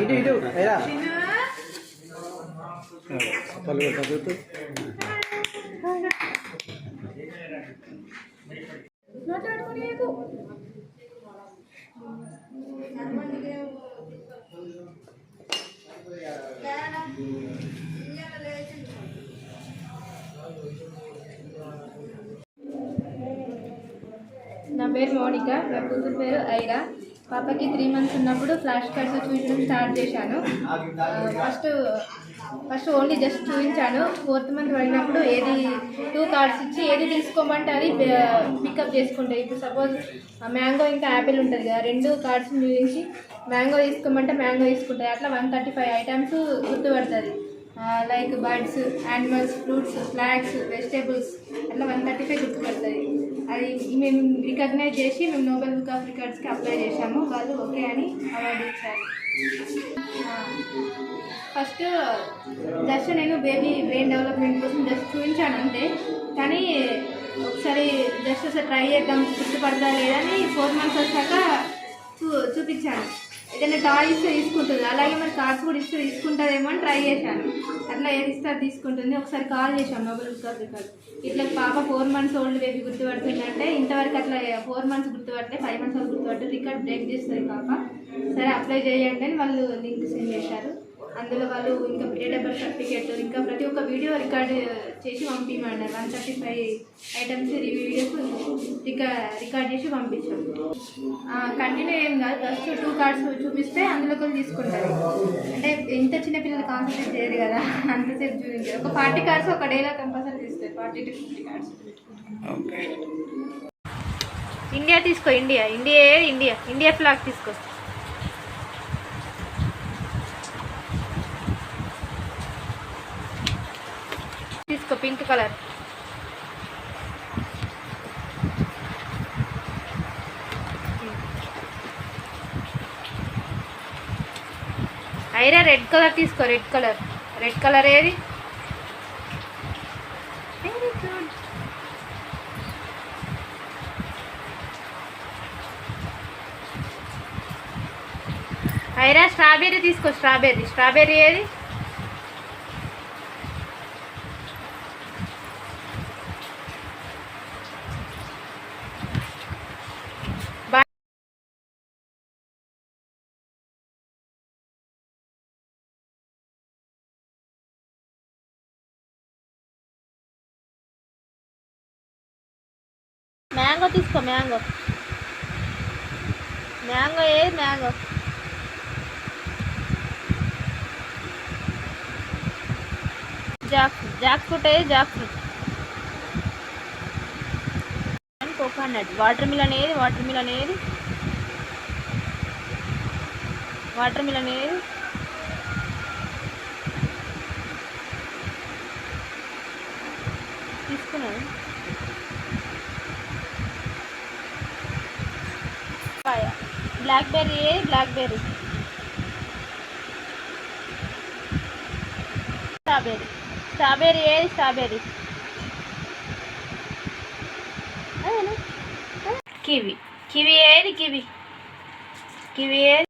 ఇటు ఇటు అయిరా పళ్ళు చదువుతూ నా పేరు మౌనిక నా కూతురు పేరు ఐరా. పాపకి త్రీ మంత్స్ ఉన్నప్పుడు ఫ్లాష్ కార్డ్స్ చూపించడం స్టార్ట్ చేశాను. ఫస్ట్ ఫస్ట్ ఓన్లీ జస్ట్ చూపించాను. ఫోర్త్ మంత్ పడినప్పుడు ఏది టూ కార్డ్స్ ఇచ్చి ఏది తీసుకోమంటే అది పికప్ చేసుకుంటాయి ఇప్పుడు సపోజ్ మ్యాంగో ఇంకా యాపిల్ ఉంటుంది కదా రెండు కార్డ్స్ చూపించి మ్యాంగో తీసుకోమంటే మ్యాంగో తీసుకుంటాయి అట్లా one thirty five items గుర్తుపడుతుంది. Like birds animals fruits flags vegetables అట్లా వన్ థర్టీ ఫైవ్ గుర్తుపడుతుంది అది మేము రికగ్నైజ్ చేసి మేము నోబెల్ బుక్ ఆఫ్ రికార్డ్స్కి అప్లై చేశాము. వాళ్ళు ఓకే అని అవార్డు ఇచ్చారు. ఫస్ట్ జస్ట్ నేను బేబీ బ్రెయిన్ డెవలప్మెంట్ కోసం జస్ట్ చూపించాను అంతే. కానీ ఒకసారి జస్ట్ ఒకసారి ట్రై చేద్దాం గుర్తుపడతా లేదని ఫోర్ మంత్స్ వచ్చాక చూ చూపించాను. ఏదైనా టాయ్ ఇస్తే తీసుకుంటుంది. అలాగే మరి కార్డ్స్ కూడా ఇస్తే తీసుకుంటుందేమో అని ట్రై చేశాను. అట్లా ఏది ఇస్తారు తీసుకుంటుంది. ఒకసారి కాల్ చేశాను మొబైల్ బుక్ రికార్డ్. ఇట్లా పాప ఫోర్ మంత్స్ ఓల్డ్ బేబీ గుర్తుపడుతుందంటే ఇంతవరకు అట్లా ఫోర్ మంత్స్ గుర్తుపడితే ఫైవ్ మంత్స్ వరకు గుర్తుపడితే రికార్డ్ బ్రేక్ చేస్తుంది పాప. సరే అప్లై చేయండి అని వాళ్ళు లింక్ సెండ్ చేశారు. అందులో వాళ్ళు ఇంకా డేట్ ఆఫ్ బర్త్ సర్టిఫికేట్ ఇంకా ప్రతి ఒక్క వీడియో రికార్డ్ చేసి పంపించమన్నారు one thirty five items videos Rica record చేసి పంపించాం కంటిన్యూ ఏం కాదు. ఫస్ట్ టూ కార్డ్స్ చూపిస్తే అందులో కొన్ని తీసుకుంటారు. అంటే ఇంత చిన్న పిల్లలు కాన్సన్ట్రేట్ చేయరు కదా. అంతసేపు చూపించారు. ఒక ఫార్టీ కార్డ్స్ ఒక డేలో కంపల్సరీ తీస్తారు forty to fifty cards India తీసుకో India. India India. India flag తీసుకో తీసుకో pink colour. Aira red colour తీసుకో రెడ్ కలర్. రెడ్ కలర్ ఏది? ఐరా స్ట్రాబెర్రీ తీసుకో స్ట్రాబెర్రీ. స్ట్రాబెర్రీ ఏది? మ్యాంగో తీసుకో మ్యాంగో. మ్యాంగో ఏది మ్యాంగో? జాక్ జాక్ ఫ్రూట్ ఏది? Jackfruit. Coconut. Watermelon ఏది? వాటర్ మిలన్ ఏది? వాటర్ మిలన్ ఏది? బ్లాక్ బెర్రీ ఏది బ్లాక్ బెర్రీ స్ట్రాబెర్రీ స్ట్రాబెర్రీ ఏది స్ట్రాబెర్రీ కివి కివి ఏది కివి కివి ఏది